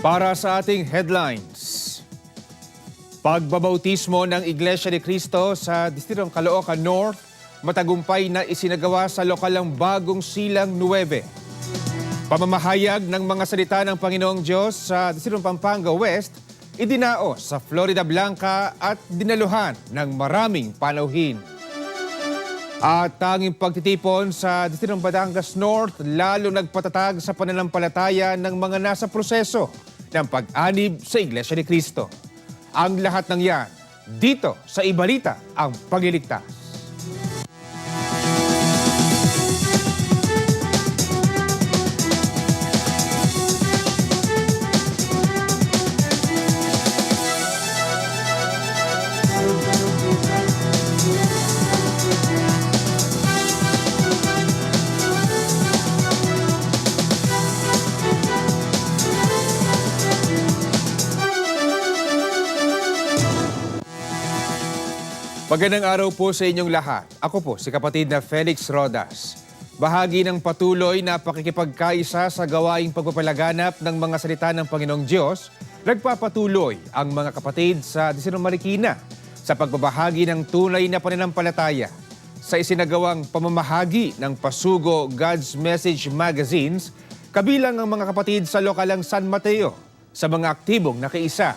Para sa ating headlines, pagbabautismo ng Iglesia ni Cristo sa Distritong Caloocan North, matagumpay na isinagawa sa lokalang Bagong Silang 9. Pamamahayag ng mga salita ng Panginoong Diyos sa Distritong Pampanga West, idinao sa Florida Blanca at dinaluhan ng maraming panauhin. At tanging pagtitipon sa Distritong Batangas North lalo nagpatatag sa pananampalataya ng mga nasa proseso ng pag-anib sa Iglesia ni Cristo. Ang lahat ng yan, dito sa Ibalita ang Pagliligtas. Magandang araw po sa inyong lahat. Ako po si kapatid na Felix Rodas. Bahagi ng patuloy na pakikipagkaisa sa gawaing pagpapalaganap ng mga salita ng Panginoong Diyos, nagpapatuloy ang mga kapatid sa Disinong Marikina sa pagbabahagi ng tunay na pananampalataya sa isinagawang pamamahagi ng Pasugo God's Message Magazines, kabilang ang mga kapatid sa lokalang San Mateo sa mga aktibong nakiisa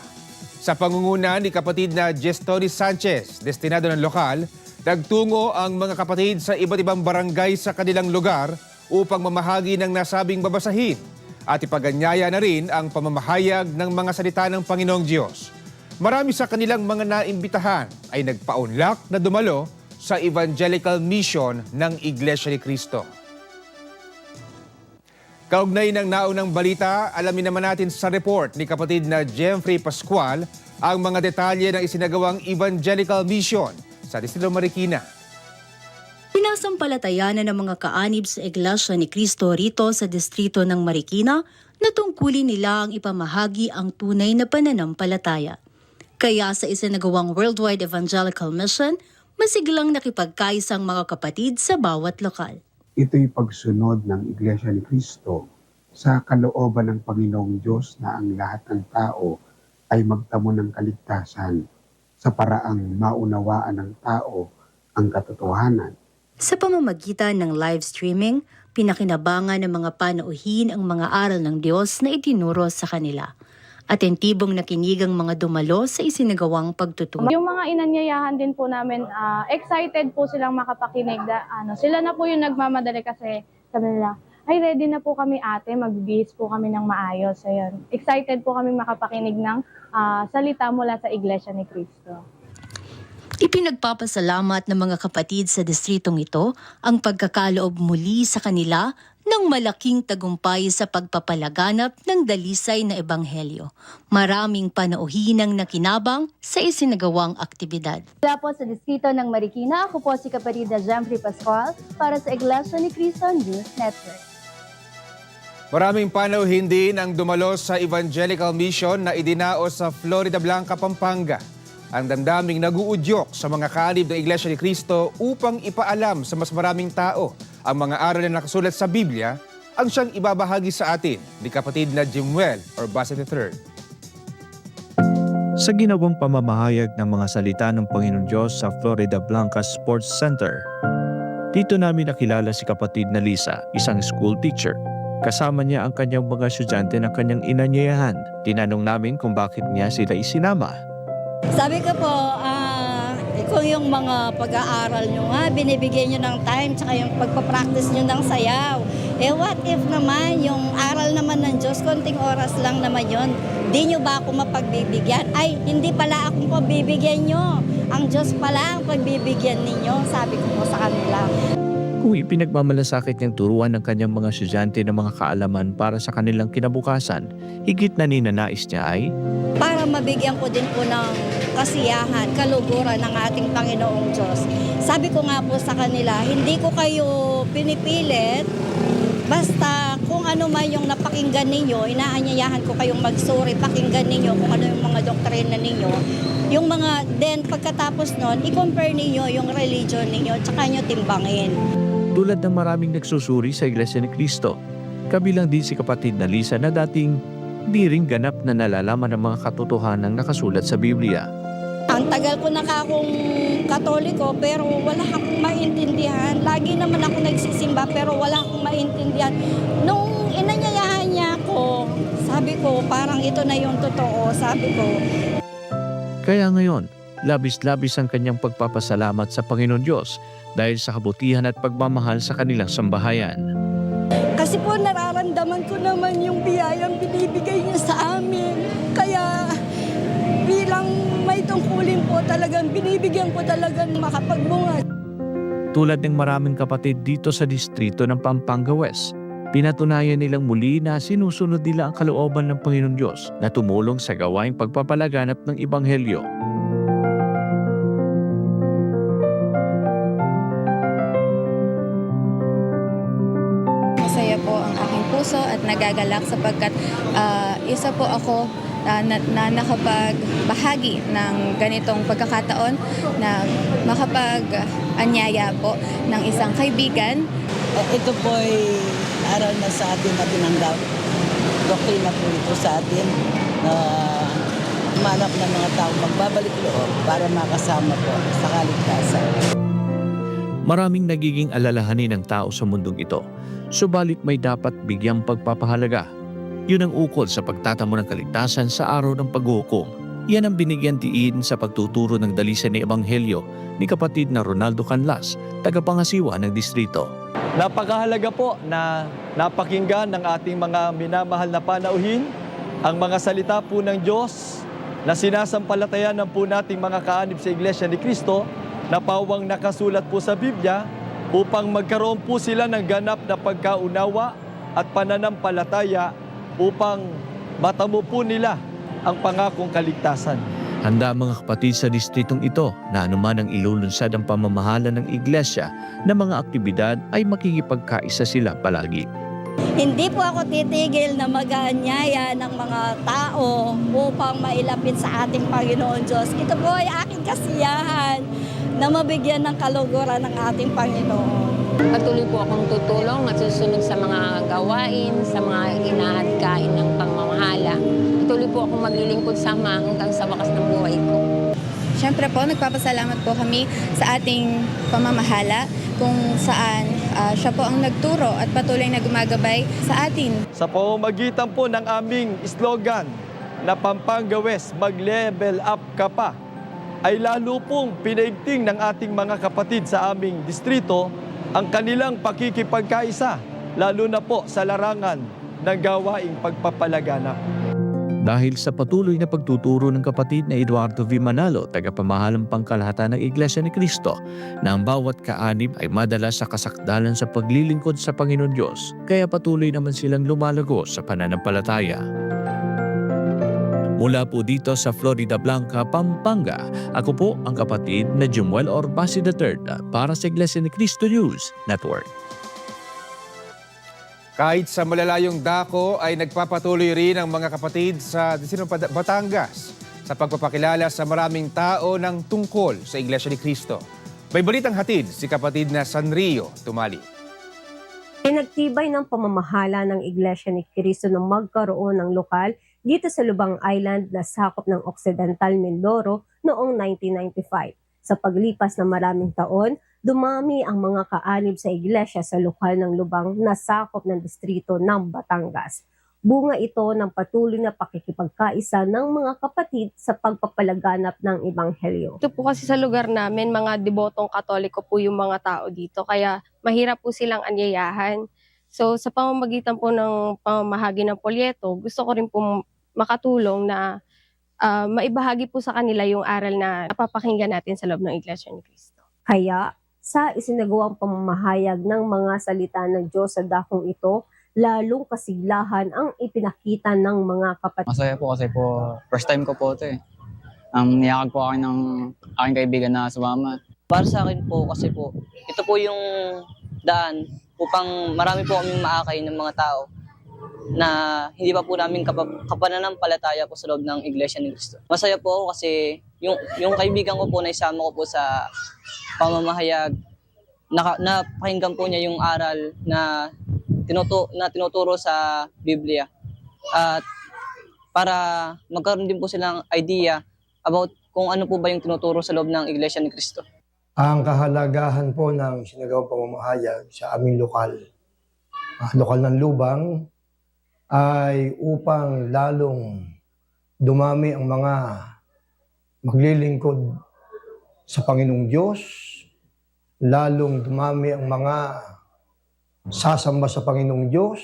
sa pangunguna ni kapatid na Gestoni Sanchez, destinado ng lokal, nagtungo ang mga kapatid sa iba't ibang barangay sa kanilang lugar upang mamahagi ng nasabing babasahin at ipaganyaya na rin ang pamamahayag ng mga salita ng Panginoong Diyos. Marami sa kanilang mga naimbitahan ay nagpaunlak na dumalo sa evangelical mission ng Iglesia ni Cristo. Kaugnay ng naunang balita, alamin naman natin sa report ni kapatid na Jeffrey Pascual ang mga detalye ng isinagawang evangelical mission sa Distrito Marikina. Pinasampalatayanan ng mga kaanib sa Iglesia ni Cristo rito sa distrito ng Marikina na tungkulin nila ang ipamahagi ang tunay na pananampalataya. Kaya sa isinagawang Worldwide Evangelical Mission, masiglang nakipagkaisang mga kapatid sa bawat lokal. Ito'y pagsunod ng Iglesia ni Cristo sa kalooban ng Panginoong Diyos na ang lahat ng tao ay magtamo ng kaligtasan sa paraang maunawaan ng tao ang katotohanan. Sa pamamagitan ng live streaming, pinakinabangan ng mga panauhin ang mga aral ng Diyos na itinuro sa kanila. Atentibong nakinig ang mga dumalo sa isinagawang pagtuturo. Yung mga inanyayahan din po namin, ah, excited po silang makapakinig. Da, ano, sila na po yung nagmamadali kasi sabi nila, ay ready na po kami ate, magbibihis po kami ng maayos. Ayun. Excited po kami makapakinig ng ah, salita mula sa Iglesia ni Cristo. Ipinagpapasalamat ng mga kapatid sa distritong ito ang pagkakaloob muli sa kanila ng malaking tagumpay sa pagpapalaganap ng dalisay na ebanghelyo. Maraming panauhin ang nakinabang sa isinagawang aktibidad. Mula po sa distrito ng Marikina, ako po si Kaparida Jeffrey Pascual para sa Iglesia ni Cristo News Network. Maraming panauhin din ang dumalo sa evangelical mission na idinao sa Florida Blanca, Pampanga. Ang dandaming naguudyok sa mga kalib ng Iglesia ni Cristo upang ipaalam sa mas maraming tao ang mga aral na nakasulat sa Biblia ang siyang ibabahagi sa atin ni kapatid na Jimuel or Bassett III. sa ginawang pamamahayag ng mga salita ng Panginoon Diyos sa Florida Blanca Sports Center. Dito namin nakilala si kapatid na Lisa, isang school teacher. Kasama niya ang kanyang mga estudyante na kanyang inanyayahan. Tinanong namin kung bakit niya sila isinama. Sabi ko po, ah, kung yung mga pag-aaral nyo nga, binibigyan nyo ng time, tsaka yung pagpapractice nyo ng sayaw. Eh what if naman, yung aral naman ng Diyos, konting oras lang naman yon. Di nyo ba ako mapagbibigyan? Ay, hindi pala akong pagbibigyan nyo. Ang Diyos pala ang pagbibigyan ninyo, sabi ko po sa kanila. Kung ipinagmamalasakit niyang turuan ng kanyang mga estudyante ng mga kaalaman para sa kanilang kinabukasan, higit na ninanais niya ay para mabigyan ko din po ng kasiyahan, kaluguran ng ating Panginoong Diyos. Sabi ko nga po sa kanila, hindi ko kayo pinipilit, basta kung ano man yung napakinggan ninyo, inaanyayahan ko kayong magsuri, pakinggan ninyo kung ano yung mga doktrina ninyo. Yung mga, then pagkatapos nun, i-compare ninyo yung religion ninyo, tsaka nyo timbangin. Tulad ng maraming nagsusuri sa Iglesia ni Cristo. Kabilang din si kapatid na Lisa na dating di rin ganap na nalalaman ang mga katotohanan nakasulat sa Biblia. Ang tagal ko na ka akong katoliko pero wala akong maintindihan. Lagi naman ako nagsisimba pero wala akong maintindihan. Nung inanyayahan niya ako, sabi ko parang ito na yung totoo. Sabi ko, Kaya ngayon, labis-labis ang kanyang pagpapasalamat sa Panginoon Diyos dahil sa kabutihan at pagmamahal sa kanilang sambahayan. kasi po nararamdaman ko naman yung biyayang binibigay niya sa amin. Kaya bilang may tungkulin po talagang binibigyan ko talagang makapagbunga Tulad ng maraming kapatid dito sa distrito ng Pampanga West, pinatunayan nilang muli na sinusunod nila ang kalooban ng Panginoon Diyos na tumulong sa gawaing pagpapalaganap ng Ebanghelyo. Nagagalak sapagkat ah, isa po ako ah, na, na nakapagbahagi ng ganitong pagkakataon na makapag-anyaya po ng isang kaibigan Eh, ito po ay aral na sa atin na tinanggap. Doktrina po ito sa atin na umanap ng mga tao magbabalik loob para makasama po sa kaligtasan. Maraming nagiging alalahanin ng tao sa mundong ito, subalit may dapat bigyang pagpapahalaga. Yun ang ukol sa pagtatamo ng kaligtasan sa araw ng paghuhukom. Yan ang binigyan diin sa pagtuturo ng dalisan ni Ebanghelyo ni kapatid na Ronaldo Canlas, tagapangasiwa ng distrito. Napakahalaga po na napakinggan ng ating mga minamahal na panauhin ang mga salita po ng Diyos na sinasampalatayan ng po nating mga kaanib sa Iglesia ni Kristo na pawang nakasulat po sa Biblia upang magkaroon po sila ng ganap na pagkaunawa at pananampalataya upang matamo po nila ang pangakong kaligtasan. Handa mga kapatid sa distritong ito na anuman ang ilulunsad ang pamamahala ng iglesia na mga aktibidad ay makikipagkaisa sila palagi. Hindi po ako titigil na mag-aanyaya ng mga tao upang mailapit sa ating Panginoon Diyos. Ito po ay aking kasiyahan na mabigyan ng kaluguran ng ating Panginoon. Patuloy po akong tutulong at susunod sa mga gawain, sa mga inaadkain ng pangmamahala. Patuloy po akong maglilingkod sa Ama hanggang sa wakas ng buhay ko. Siyempre po, nagpapasalamat po kami sa ating pamamahala kung saan ah, siya po ang nagturo at patuloy na gumagabay sa atin. Sa pamamagitan po ng aming slogan na Pampanga West, mag-level up ka pa, ay lalo pong pinaigting ng ating mga kapatid sa aming distrito ang kanilang pakikipagkaisa, lalo na po sa larangan ng gawaing pagpapalaganap. Dahil sa patuloy na pagtuturo ng kapatid na Eduardo V. Manalo, tagapamahalang pangkalahatan ng Iglesia ni Cristo, na ang bawat kaanib ay madala sa kasakdalan sa paglilingkod sa Panginoon Diyos, kaya patuloy naman silang lumalago sa pananampalataya. Mula po dito sa Florida Blanca, Pampanga, ako po ang kapatid na Jumuel Orbasi III para sa Iglesia ni Cristo News Network. Kahit sa malalayong dako ay nagpapatuloy rin ang mga kapatid sa Distrito ng Batangas sa pagpapakilala sa maraming tao ng tungkol sa Iglesia ni Cristo. May balitang hatid si kapatid na Sanrio Tumali. Pinagtibay ng pamamahala ng Iglesia ni Cristo na magkaroon ng lokal dito sa Lubang Island na sakop ng Occidental Mindoro noong 1995. Sa paglipas ng maraming taon, dumami ang mga kaanib sa iglesia sa lokal ng Lubang na sakop ng distrito ng Batangas. Bunga ito ng patuloy na pakikipagkaisa ng mga kapatid sa pagpapalaganap ng Ebanghelyo. Ito po kasi sa lugar namin, mga debotong katoliko po yung mga tao dito. Kaya mahirap po silang anyayahan. So sa pamamagitan po ng pamamahagi ng polyeto, gusto ko rin po makatulong na ah, maibahagi po sa kanila yung aral na napapakinggan natin sa loob ng Iglesia ni Cristo. Kaya sa isinagawang pamamahayag ng mga salita ng Diyos sa dakong ito, lalong kasiglahan ang ipinakita ng mga kapatid. Masaya po kasi po, first time ko po ito eh. Um, niyakag po ako ng aking kaibigan na sumama. Para sa akin po kasi po, ito po yung daan upang marami po kaming maakay ng mga tao na hindi pa po namin kapa- kapananampalataya po sa loob ng Iglesia ni Cristo. Masaya po ako kasi yung, yung kaibigan ko po na isama ko po sa pamamahayag, naka, napakinggan po niya yung aral na, tinutu, na tinuturo sa Biblia. At para magkaroon din po silang idea about kung ano po ba yung tinuturo sa loob ng Iglesia ni Cristo. Ang kahalagahan po ng sinagawang pamamahayag sa aming lokal, ah, lokal ng lubang, ay upang lalong dumami ang mga maglilingkod sa Panginoong Diyos, lalong dumami ang mga sasamba sa Panginoong Diyos,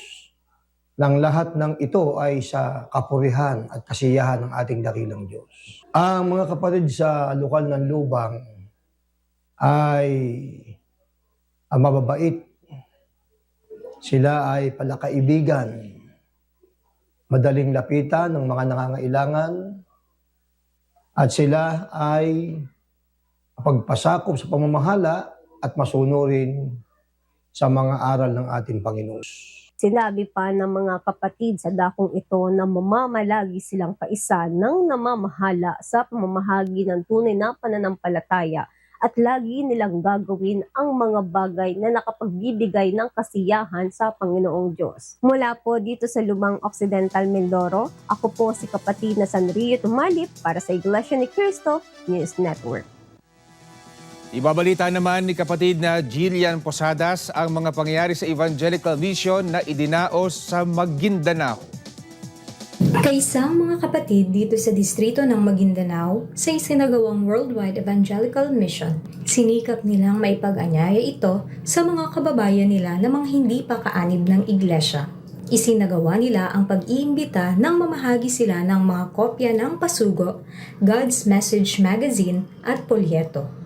nang lahat ng ito ay sa kapurihan at kasiyahan ng ating dakilang Diyos. Ang mga kapatid sa lokal ng lubang ay ang mababait. Sila ay palakaibigan, madaling lapitan ng mga nangangailangan, at sila ay pagpasakop sa pamamahala at masunurin sa mga aral ng ating Panginoon. Sinabi pa ng mga kapatid sa dakong ito na mamamalagi silang kaisa ng namamahala sa pamamahagi ng tunay na pananampalataya at lagi nilang gagawin ang mga bagay na nakapagbibigay ng kasiyahan sa Panginoong Diyos. Mula po dito sa Lumang Occidental Mindoro, ako po si kapatid na Sanrio Tumalip para sa Iglesia ni Cristo News Network. Ibabalita naman ni kapatid na Jillian Posadas ang mga pangyayari sa Evangelical Mission na idinaos sa Maguindanao. Kaisang mga kapatid dito sa distrito ng Maguindanao sa isinagawang Worldwide Evangelical Mission, sinikap nilang maipag-anyaya ito sa mga kababayan nila na mga hindi pa kaanib ng iglesia. Isinagawa nila ang pag-iimbita nang mamahagi sila ng mga kopya ng Pasugo, God's Message Magazine at Polyeto.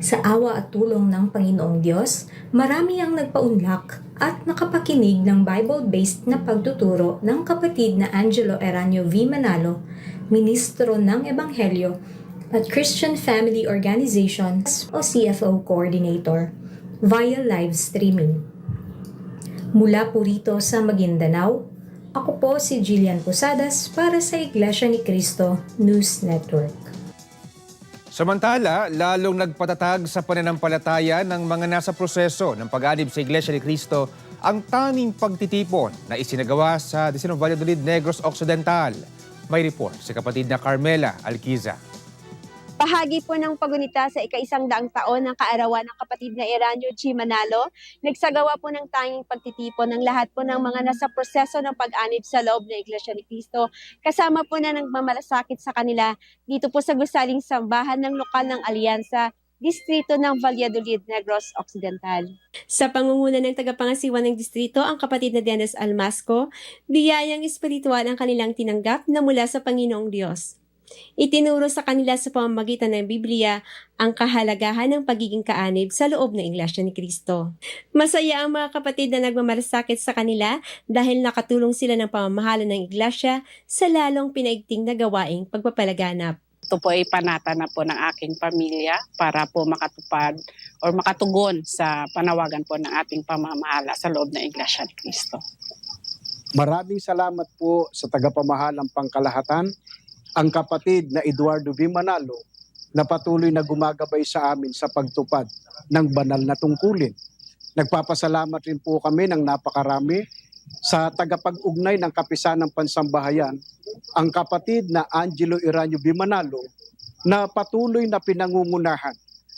Sa awa at tulong ng Panginoong Diyos, marami ang nagpaunlak at nakapakinig ng Bible-based na pagtuturo ng kapatid na Angelo Eranio V. Manalo, ministro ng Ebanghelyo at Christian Family Organization o CFO Coordinator via live streaming. Mula po rito sa Maguindanao, ako po si Jillian Posadas para sa Iglesia ni Cristo News Network. Samantala, lalong nagpatatag sa pananampalataya ng mga nasa proseso ng pag-anib sa Iglesia ni Cristo ang tanging pagtitipon na isinagawa sa Disinong Valladolid Negros Occidental. May report si kapatid na Carmela Alquiza. Bahagi po ng pagunita sa ika-isang daang taon ng kaarawan ng kapatid na Eranio G. Manalo, nagsagawa po ng tanging pagtitipon ng lahat po ng mga nasa proseso ng pag-anib sa loob ng Iglesia ni Cristo. Kasama po na nagmamalasakit sa kanila dito po sa gusaling sambahan ng lokal ng Alyansa, distrito ng Valladolid, Negros Occidental. Sa pangunguna ng tagapangasiwa ng distrito, ang kapatid na Dennis Almasco, biyayang espiritual ang kanilang tinanggap na mula sa Panginoong Diyos. Itinuro sa kanila sa pamamagitan ng Biblia ang kahalagahan ng pagiging kaanib sa loob ng Iglesia ni Kristo. Masaya ang mga kapatid na nagmamalasakit sa kanila dahil nakatulong sila ng pamamahala ng Iglesia sa lalong pinaigting na gawaing pagpapalaganap. Ito po ay panata na po ng aking pamilya para po makatupad or makatugon sa panawagan po ng ating pamamahala sa loob ng Iglesia ni Cristo. Maraming salamat po sa tagapamahalang pangkalahatan, ang kapatid na Eduardo V. Manalo na patuloy na gumagabay sa amin sa pagtupad ng banal na tungkulin. Nagpapasalamat rin po kami ng napakarami sa tagapag-ugnay ng kapisanang pansambahayan, ang kapatid na Angelo Iranyo B. Manalo na patuloy na pinangungunahan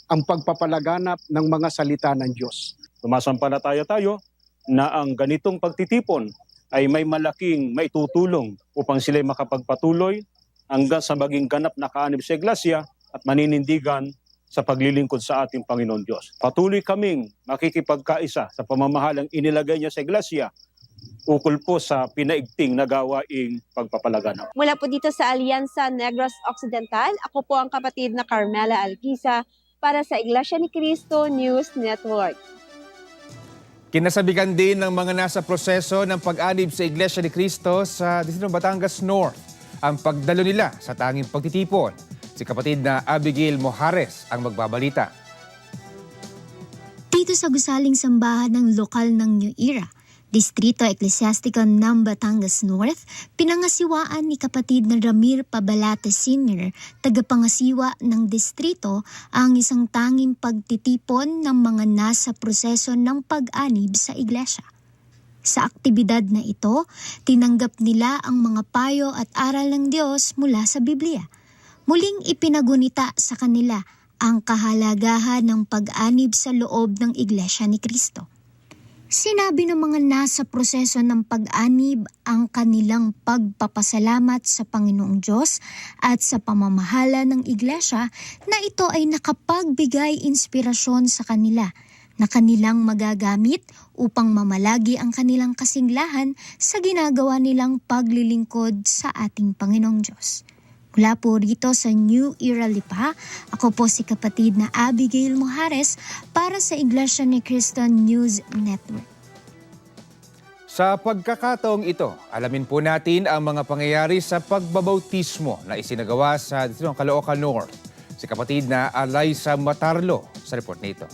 ang pagpapalaganap ng mga salita ng Diyos. Sumasampalataya tayo na ang ganitong pagtitipon ay may malaking maitutulong upang sila makapagpatuloy hanggang sa maging ganap na kaanib sa iglesia at maninindigan sa paglilingkod sa ating Panginoon Diyos. Patuloy kaming makikipagkaisa sa pamamahalang inilagay niya sa iglesia ukol po sa pinaigting na gawaing pagpapalaganap. Mula po dito sa Alyansa Negros Occidental, ako po ang kapatid na Carmela Alquiza para sa Iglesia ni Cristo News Network. Kinasabigan din ng mga nasa proseso ng pag-anib sa Iglesia ni Cristo sa Distrito Batangas North ang pagdalo nila sa tanging pagtitipon. Si kapatid na Abigail Mojares ang magbabalita. Dito sa gusaling sambahan ng lokal ng New Era, Distrito Ecclesiastical ng Batangas North, pinangasiwaan ni kapatid na Ramir Pabalate Sr., tagapangasiwa ng distrito, ang isang tanging pagtitipon ng mga nasa proseso ng pag-anib sa iglesia. Sa aktibidad na ito, tinanggap nila ang mga payo at aral ng Diyos mula sa Biblia. Muling ipinagunita sa kanila ang kahalagahan ng pag-anib sa loob ng Iglesia ni Kristo. Sinabi ng mga nasa proseso ng pag-anib ang kanilang pagpapasalamat sa Panginoong Diyos at sa pamamahala ng Iglesia na ito ay nakapagbigay inspirasyon sa kanila na kanilang magagamit upang mamalagi ang kanilang kasinglahan sa ginagawa nilang paglilingkod sa ating Panginoong Diyos. Mula po rito sa New Era Lipa, ako po si kapatid na Abigail Muhares para sa Iglesia ni Cristo News Network. Sa pagkakataong ito, alamin po natin ang mga pangyayari sa pagbabautismo na isinagawa sa Caloocan North. Si kapatid na Alaysa Matarlo sa report na ito.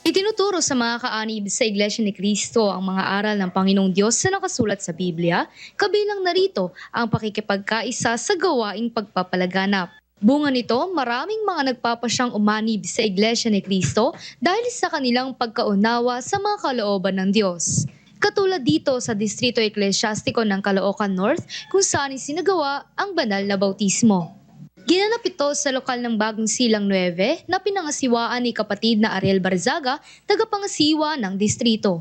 Itinuturo sa mga kaanib sa Iglesia ni Cristo ang mga aral ng Panginoong Diyos na nakasulat sa Biblia, kabilang narito ang pakikipagkaisa sa gawaing pagpapalaganap. Bunga nito, maraming mga nagpapasyang umanib sa Iglesia ni Cristo dahil sa kanilang pagkaunawa sa mga kalooban ng Diyos. Katulad dito sa Distrito Eklesyastiko ng Caloocan North kung saan isinagawa ang banal na bautismo. Ginanap ito sa lokal ng Bagong Silang 9 na pinangasiwaan ni kapatid na Ariel Barzaga, tagapangasiwa ng distrito.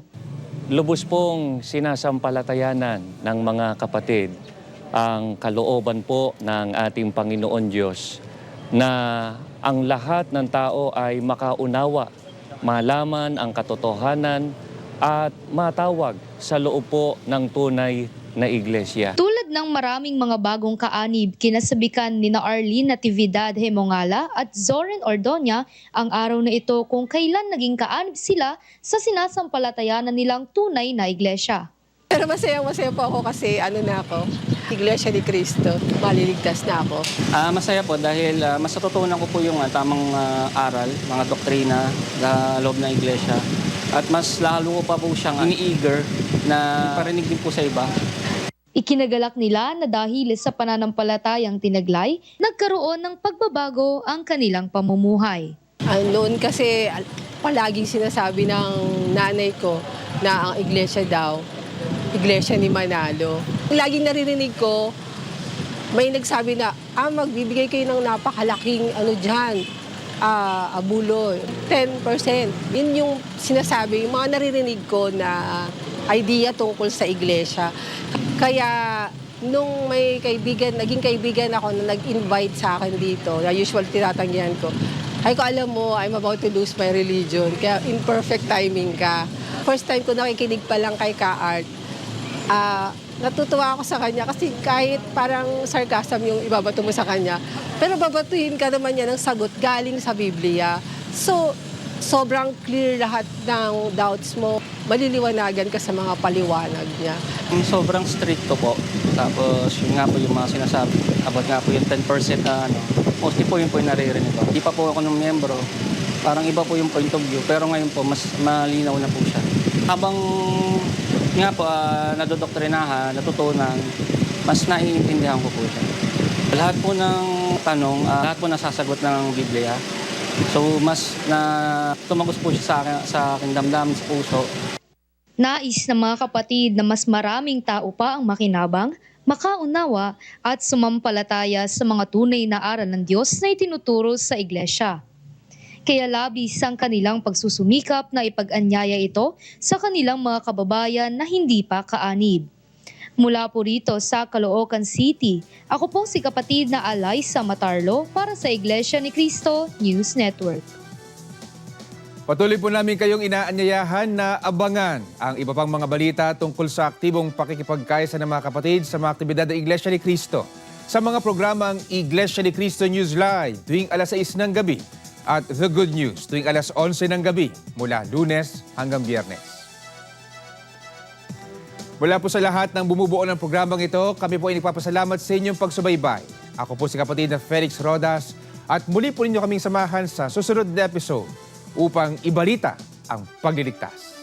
Lubos pong sinasampalatayanan ng mga kapatid ang kalooban po ng ating Panginoon Diyos na ang lahat ng tao ay makaunawa, malaman ang katotohanan at matawag sa loob po ng tunay na iglesia. Tulad ng maraming mga bagong kaanib, kinasabikan ni na Arlene Natividad Hemongala at Zoren Ordonya ang araw na ito kung kailan naging kaanib sila sa sinasampalatayanan nilang tunay na iglesia. Pero masaya masaya po ako kasi ano na ako, Iglesia ni Cristo, maliligtas na ako. Ah, masaya po dahil ah, mas natutunan ko po yung ah, tamang ah, aral, mga doktrina sa loob ng iglesia. At mas lalo pa po siyang ini-eager na parinig din po sa iba. Ikinagalak nila na dahil sa pananampalatayang tinaglay, nagkaroon ng pagbabago ang kanilang pamumuhay. Ah, noon kasi al- palaging sinasabi ng nanay ko na ang iglesia daw, iglesia ni Manalo. Laging naririnig ko, may nagsabi na, ah, magbibigay kayo ng napakalaking ano dyan, ah, abulo, 10%. Yun yung sinasabi, yung mga naririnig ko na idea tungkol sa iglesia. Kaya nung may kaibigan, naging kaibigan ako na nag-invite sa akin dito, na usual tinatanggihan ko, ay ko alam mo, I'm about to lose my religion. Kaya imperfect timing ka. First time ko nakikinig pa lang kay Ka-Art, ah, natutuwa ako sa kanya kasi kahit parang sarcasm yung ibabato mo sa kanya, pero babatuhin ka naman niya ng sagot galing sa Biblia. So, sobrang clear lahat ng doubts mo. Maliliwanagan ka sa mga paliwanag niya. Sobrang stricto po. Tapos yun nga po yung mga sinasabi. About nga po yung 10% na ano. Mostly po yun po yung naririnig ko. Hindi pa po ako ng miyembro. Parang iba po yung point of view. Pero ngayon po, mas malinaw na po siya. Habang nga po, uh, nadodoktrinahan, natutunan, mas naiintindihan ko po siya. Lahat po ng tanong, ah, lahat po nasasagot ng Biblia. So mas na tumagos po siya sa sa aking damdamin, sa puso. Nais ng mga kapatid na mas maraming tao pa ang makinabang, makaunawa at sumampalataya sa mga tunay na aral ng Diyos na itinuturo sa iglesia. Kaya labis ang kanilang pagsusumikap na ipag-anyaya ito sa kanilang mga kababayan na hindi pa kaanib. Mula po rito sa Caloocan City, ako po si kapatid na Alaysa Matarlo para sa Iglesia ni Cristo News Network. Patuloy po namin kayong inaanyayahan na abangan ang iba pang mga balita tungkol sa aktibong pakikipagkaisa ng mga kapatid sa mga aktibidad ng Iglesia ni Cristo sa mga programang Iglesia ni Cristo News Live tuwing alas 6 ng gabi at The Good News tuwing alas 11 ng gabi mula lunes hanggang biyernes. Mula po sa lahat ng bumubuo ng programang ito, kami po ay nagpapasalamat sa inyong pagsubaybay. Ako po si kapatid na Felix Rodas at muli po ninyo kaming samahan sa susunod na episode upang ibalita ang pagliligtas.